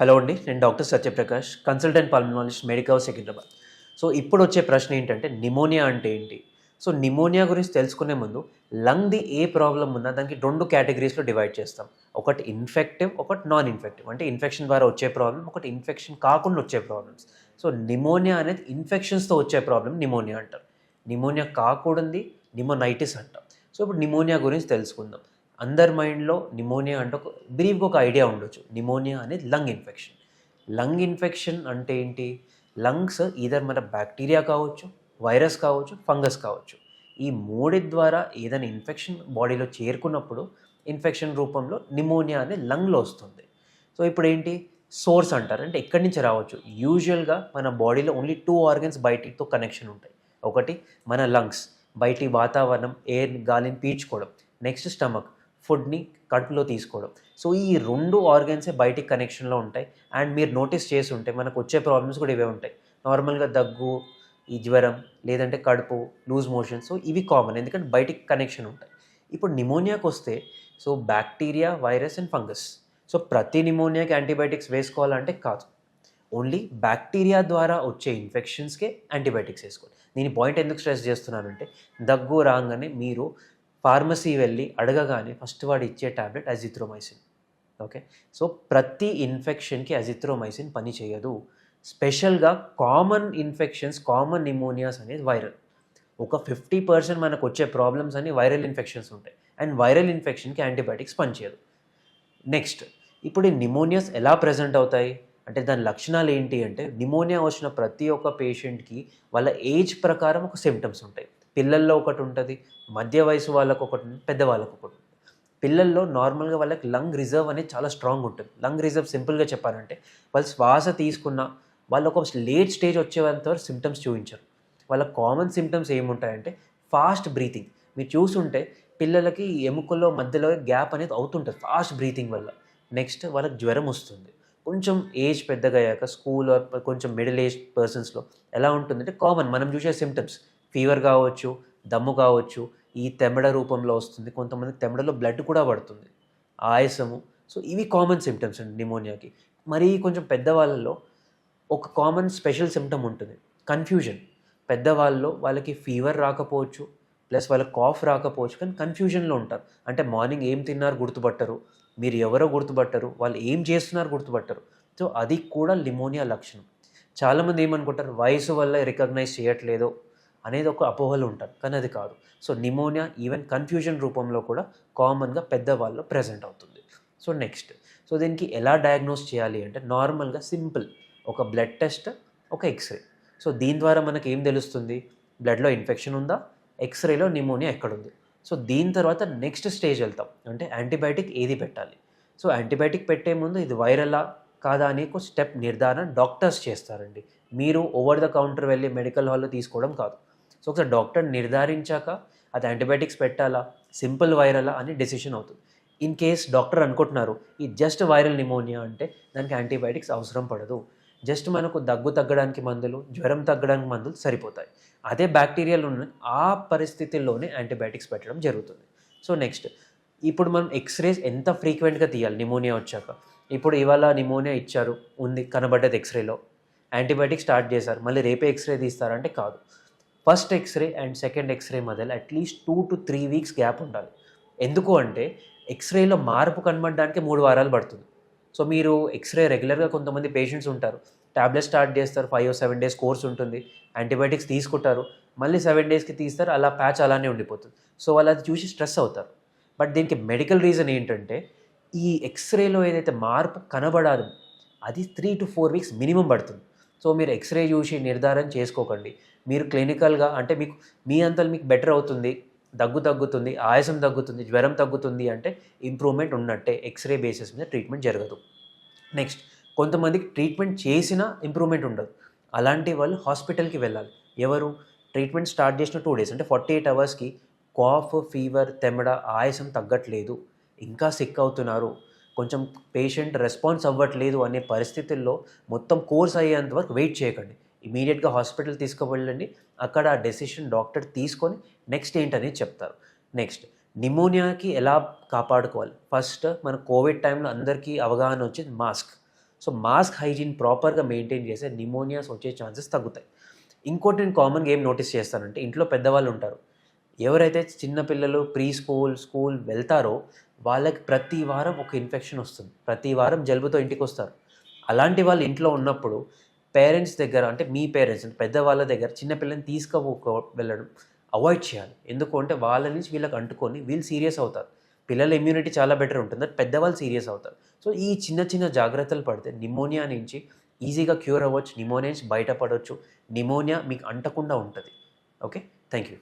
Hello అండి నేను doctor Satyaprakash consultant pulmonologist medical Secunderabad. So ఇప్పుడు వచ్చే ప్రశ్న ఏంటంటే నిమోనియా అంటే ఏంటి? సో నిమోనియా గురించి తెలుసుకునే ముందు లంగ్ది ఏ ప్రాబ్లం ఉన్నా దానికి రెండు కేటగిరీస్లో డివైడ్ చేస్తాం. ఒకటి ఇన్ఫెక్టివ్ ఒకటి నాన్ ఇన్ఫెక్టివ్ అంటే ఇన్ఫెక్షన్ ద్వారా వచ్చే ప్రాబ్లం ఒకటి ఇన్ఫెక్షన్ కాకుండా వచ్చే ప్రాబ్లమ్స్. సో నిమోనియా అనేది ఇన్ఫెక్షన్స్తో వచ్చే ప్రాబ్లం నిమోనియా అంటారు. నిమోనియా కాకూడదు నిమోనైటిస్ అంటాం. సో ఇప్పుడు నిమోనియా గురించి తెలుసుకుందాం. అందరి మైండ్లో నిమోనియా అంటే ఒక బ్రీఫ్గా ఒక ఐడియా ఉండొచ్చు. నిమోనియా అనేది లంగ్ ఇన్ఫెక్షన్. లంగ్ ఇన్ఫెక్షన్ అంటే ఏంటి? లంగ్స్ ఈధర్ మన బ్యాక్టీరియా కావచ్చు వైరస్ కావచ్చు ఫంగస్ కావచ్చు. ఈ మూడి ద్వారా ఏదైనా ఇన్ఫెక్షన్ బాడీలో చేరుకున్నప్పుడు ఇన్ఫెక్షన్ రూపంలో నిమోనియా అనేది లంగ్లో వస్తుంది. సో ఇప్పుడు ఏంటి? సోర్స్ అంటారు. అంటే ఎక్కడి నుంచి రావచ్చు? యూజువల్గా మన బాడీలో ఓన్లీ టూ ఆర్గన్స్ బయటితో కనెక్షన్ ఉంటాయి. ఒకటి మన లంగ్స్. బయటి వాతావరణం ఎయిర్ గాలిని పీల్చుకోవడం. Next stomach. ఫుడ్ని కడుపులో తీసుకోవడం. సో ఈ రెండు ఆర్గన్సే బయటికి కనెక్షన్లో ఉంటాయి. అండ్ మీరు నోటీస్ చేసి ఉంటే మనకు వచ్చే ప్రాబ్లమ్స్ కూడా ఇవే ఉంటాయి. నార్మల్గా దగ్గు ఈ జ్వరం లేదంటే కడుపు లూజ్ మోషన్ సో ఇవి కామన్. ఎందుకంటే బయటికి కనెక్షన్ ఉంటాయి. ఇప్పుడు నిమోనియాకి వస్తే so bacteria virus and fungus. So ప్రతి నిమోనియాకి యాంటీబయాటిక్స్ వేసుకోవాలంటే కాదు. ఓన్లీ బ్యాక్టీరియా ద్వారా వచ్చే ఇన్ఫెక్షన్స్కే యాంటీబయాటిక్స్ వేసుకోవాలి. నేను పాయింట్ ఎందుకు స్ట్రెస్ చేస్తున్నానంటే దగ్గు రాగానే మీరు ఫార్మసీ వెళ్ళి అడగగానే ఫస్ట్ వాడు ఇచ్చే ట్యాబ్లెట్ అజిత్రోమైసిన్. ఓకే? సో ప్రతి ఇన్ఫెక్షన్కి అజిత్రోమైసిన్ పని చేయదు. స్పెషల్గా కామన్ ఇన్ఫెక్షన్స్ కామన్ నిమోనియాస్ అనేది వైరల్. ఒక ఫిఫ్టీ పర్సెంట్ మనకు వచ్చే ప్రాబ్లమ్స్ అన్ని వైరల్ ఇన్ఫెక్షన్స్ ఉంటాయి. అండ్ వైరల్ ఇన్ఫెక్షన్కి యాంటీబయాటిక్స్ పనిచేయదు నెక్స్ట్ ఇప్పుడు ఈ నిమోనియాస్ ఎలా ప్రజెంట్ అవుతాయి? అంటే దాని లక్షణాలు ఏంటి అంటే నిమోనియా వచ్చిన ప్రతి ఒక్క పేషెంట్కి వాళ్ళ ఏజ్ ప్రకారం ఒక సిమ్టమ్స్ ఉంటాయి. పిల్లల్లో ఒకటి ఉంటుంది మధ్య వయసు వాళ్ళకు ఒకటి పెద్దవాళ్ళకు ఒకటి పిల్లల్లో నార్మల్గా వాళ్ళకి లంగ్ రిజర్వ్ అనేది చాలా స్ట్రాంగ్ ఉంటుంది. లంగ్ రిజర్వ్ సింపుల్గా చెప్పాలంటే వాళ్ళు శ్వాస తీసుకున్న వాళ్ళు ఒక లేట్ స్టేజ్ వచ్చేంత వరకు సిమ్టమ్స్ చూపించరు. వాళ్ళ కామన్ సిమ్టమ్స్ ఏముంటాయంటే ఫాస్ట్ బ్రీతింగ్ మీరు చూసుంటే పిల్లలకి ఎముకల్లో మధ్యలో గ్యాప్ అనేది అవుతుంటుంది ఫాస్ట్ బ్రీతింగ్ వల్ల. నెక్స్ట్ వాళ్ళకి జ్వరం వస్తుంది. కొంచెం ఏజ్ పెద్దగా అయ్యాక స్కూల్ కొంచెం మిడిల్ ఏజ్ పర్సన్స్లో ఎలా ఉంటుందంటే కామన్ మనం చూసే సిమ్టమ్స్ ఫీవర్ కావచ్చు దమ్ము కావచ్చు ఈ తెమ్మడ రూపంలో వస్తుంది. కొంతమంది తెమ్మడలో బ్లడ్ కూడా పడుతుంది. ఆయాసము. సో ఇవి కామన్ సిమ్టమ్స్ అండి నిమోనియాకి మరీ కొంచెం పెద్దవాళ్ళలో ఒక కామన్ స్పెషల్ సిమ్టమ్ ఉంటుంది. కన్ఫ్యూజన్ పెద్దవాళ్ళలో వాళ్ళకి ఫీవర్ రాకపోవచ్చు ప్లస్ వాళ్ళకి కాఫ్ రాకపోవచ్చు కానీ కన్ఫ్యూజన్లో ఉంటారు. అంటే మార్నింగ్ ఏం తిన్నారు గుర్తుపట్టరు. మీరు ఎవరో గుర్తుపట్టరు. వాళ్ళు ఏం చేస్తున్నారు గుర్తుపట్టరు. సో అది కూడా లిమోనియా లక్షణం. చాలామంది ఏమనుకుంటారు? వయసు వల్ల రికగ్నైజ్ చేయట్లేదు. అనేది ఒక అపోహలు ఉంటారు కానీ అది కాదు. సో నిమోనియా ఈవెన్ కన్ఫ్యూజన్ రూపంలో కూడా కామన్గా పెద్దవాళ్ళు ప్రజెంట్ అవుతుంది. So next. సో దీనికి ఎలా డయాగ్నోస్ చేయాలి అంటే నార్మల్గా సింపుల్. ఒక బ్లడ్ టెస్ట్ ఒక ఎక్స్రే. సో దీని ద్వారా మనకి ఏం తెలుస్తుంది? బ్లడ్లో ఇన్ఫెక్షన్ ఉందా? ఎక్స్రేలో నిమోనియా ఎక్కడుంది? సో దీని తర్వాత నెక్స్ట్ స్టేజ్ వెళ్తాం. అంటే యాంటీబయాటిక్ ఏది పెట్టాలి? సో యాంటీబయాటిక్ పెట్టే ముందు ఇది వైరలా కాదా అని ఒక స్టెప్ నిర్ధారణ డాక్టర్స్ చేస్తారండి. మీరు ఓవర్ ద కౌంటర్ వెళ్ళి మెడికల్ హాల్లో తీసుకోవడం కాదు. సో ఒకసారి డాక్టర్ నిర్ధారించాక అది యాంటీబయాటిక్స్ పెట్టాలా సింపుల్ వైరలా అని డెసిషన్ అవుతుంది. ఇన్ కేస్ డాక్టర్ అనుకుంటున్నారు ఈ జస్ట్ వైరల్ నిమోనియా అంటే దానికి యాంటీబయాటిక్స్ అవసరం పడదు. జస్ట్ మనకు దగ్గు తగ్గడానికి మందులు జ్వరం తగ్గడానికి మందులు సరిపోతాయి. అదే బ్యాక్టీరియాలు ఉన్న ఆ పరిస్థితుల్లోనే యాంటీబయాటిక్స్ పెట్టడం జరుగుతుంది. సో నెక్స్ట్ ఇప్పుడు మనం ఎక్స్రేస్ ఎంత ఫ్రీక్వెంట్గా తీయాలి నిమోనియా వచ్చాక? ఇప్పుడు ఇవాళ నిమోనియా ఇచ్చారు ఉంది కనబడ్డది ఎక్స్రేలో. యాంటీబయాటిక్ స్టార్ట్ చేశారు మళ్ళీ రేపే ఎక్స్రే తీస్తారంటే కాదు. First x-ray and second x-ray మధ్యలో at least two to three weeks gap ఉండాలి. ఎందుకు అంటే ఎక్స్రేలో మార్పు కనబడడానికి మూడు వారాలు పడుతుంది. సో మీరు ఎక్స్రే రెగ్యులర్గా కొంతమంది పేషెంట్స్ ఉంటారు. ట్యాబ్లెట్ స్టార్ట్ చేస్తారు ఫైవ్ సెవెన్ డేస్ కోర్స్ ఉంటుంది. యాంటీబయాటిక్స్ తీసుకుంటారు. మళ్ళీ సెవెన్ డేస్కి తీస్తారు అలా ప్యాచ్ అలానే ఉండిపోతుంది. సో వాళ్ళు అది చూసి స్ట్రెస్ అవుతారు. బట్ దీనికి మెడికల్ రీజన్ ఏంటంటే ఈ ఎక్స్రేలో ఏదైతే మార్పు కనబడాలి అది three to four weeks minimum పడుతుంది. సో మీరు ఎక్స్రే చూసి నిర్ధారణ చేసుకోకండి. మీరు క్లినికల్గా అంటే మీకు మీ అంతలు మీకు బెటర్ అవుతుంది దగ్గు తగ్గుతుంది ఆయాసం తగ్గుతుంది జ్వరం తగ్గుతుంది అంటే ఇంప్రూవ్మెంట్ ఉన్నట్టే ఎక్స్రే బేసిస్ మీద ట్రీట్మెంట్ జరగదు. నెక్స్ట్ కొంతమందికి ట్రీట్మెంట్ చేసినా ఇంప్రూవ్మెంట్ ఉండదు. అలాంటి వాళ్ళు హాస్పిటల్కి వెళ్ళాలి. ఎవరు? ట్రీట్మెంట్ స్టార్ట్ చేసిన టూ డేస్ అంటే ఫార్టీ ఎయిట్ అవర్స్కి కాఫ్ ఫీవర్ తెమ్మడ ఆయాసం తగ్గట్లేదు. ఇంకా సిక్ అవుతున్నారు. కొంచెం పేషెంట్ రెస్పాన్స్ అవ్వట్లేదు అనే పరిస్థితుల్లో మొత్తం కోర్స్ అయ్యేంత వరకు వెయిట్ చేయకండి. ఇమీడియట్గా హాస్పిటల్ తీసుకువెళ్ళండి. అక్కడ ఆ డెసిషన్ డాక్టర్ తీసుకొని నెక్స్ట్ ఏంటనేది చెప్తారు. నెక్స్ట్ నిమోనియాకి ఎలా కాపాడుకోవాలి? ఫస్ట్ మన కోవిడ్ టైంలో అందరికీ అవగాహన వచ్చింది మాస్క్. సో మాస్క్ హైజీన్ ప్రాపర్గా మెయింటైన్ చేస్తే నిమోనియాస్ వచ్చే ఛాన్సెస్ తగ్గుతాయి. ఇంకోటి నేను కామన్గా ఏం నోటీస్ చేస్తానంటే ఇంట్లో పెద్దవాళ్ళు ఉంటారు. ఎవరైతే చిన్నపిల్లలు ప్రీ స్కూల్ స్కూల్ వెళ్తారో వాళ్ళకి ప్రతి వారం ఒక ఇన్ఫెక్షన్ వస్తుంది. ప్రతి వారం జలుబుతో ఇంటికి వస్తారు అలాంటి వాళ్ళు ఇంట్లో ఉన్నప్పుడు పేరెంట్స్ దగ్గర అంటే మీ పేరెంట్స్ పెద్దవాళ్ళ దగ్గర చిన్నపిల్లని తీసుకుపో వెళ్ళడం అవాయిడ్ చేయాలి. ఎందుకు అంటే వాళ్ళ నుంచి వీళ్ళకి అంటుకొని వీళ్ళు సీరియస్ అవుతారు. పిల్లల ఇమ్యూనిటీ చాలా బెటర్ ఉంటుంది. పెద్దవాళ్ళు సీరియస్ అవుతారు. సో ఈ చిన్న చిన్న జాగ్రత్తలు పడితే నిమోనియా నుంచి ఈజీగా క్యూర్ అవ్వచ్చు. నిమోనియా నుంచి బయటపడవచ్చు. నిమోనియా మీకు అంటకుండా ఉంటుంది. Okay thank you